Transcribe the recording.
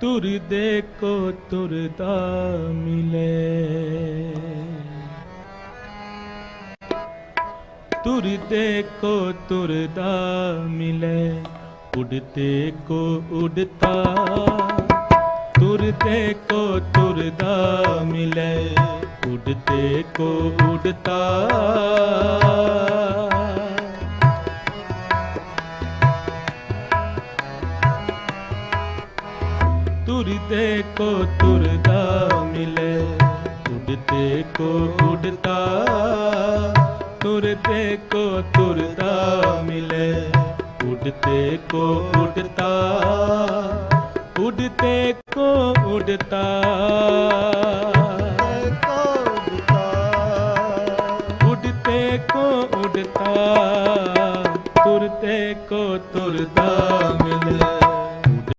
ਤੁਰਦੇ ਕੋ ਤੁਰਦਾ ਮਿਲੇ। ਤੁਰਦੇ ਕੋ ਤੁਰਦਾ ਮਿਲੇ। ਉਡਤੇ ਕੋ ਉਡਤਾ ਤੁਰਦੇ ਕੋ ਤੁਰਦਾ ਮਿਲੇ। ਉਡਤੇ ਕੋ ਉਡਤਾ ਤੁਰਦੇ ਕੋ ਤੁਰਦਾ ਮਿਲੇ। ਉੱਡਦੇ ਕੋ ਉੱਡਦਾ ਤੁਰਦੇ ਕੋ ਤੁਰਦਾ ਮਿਲੇ। ਉਡਤੇ ਕੋ ਉੱਡਦਾ ਉੱਡਦੇ ਕੋ ਉੱਡਦਾ ਉਡਤੇ ਕੋ ਉੱਡਦਾ ਤੁਰਤੇ ਕੋ ਤੁਰਦਾ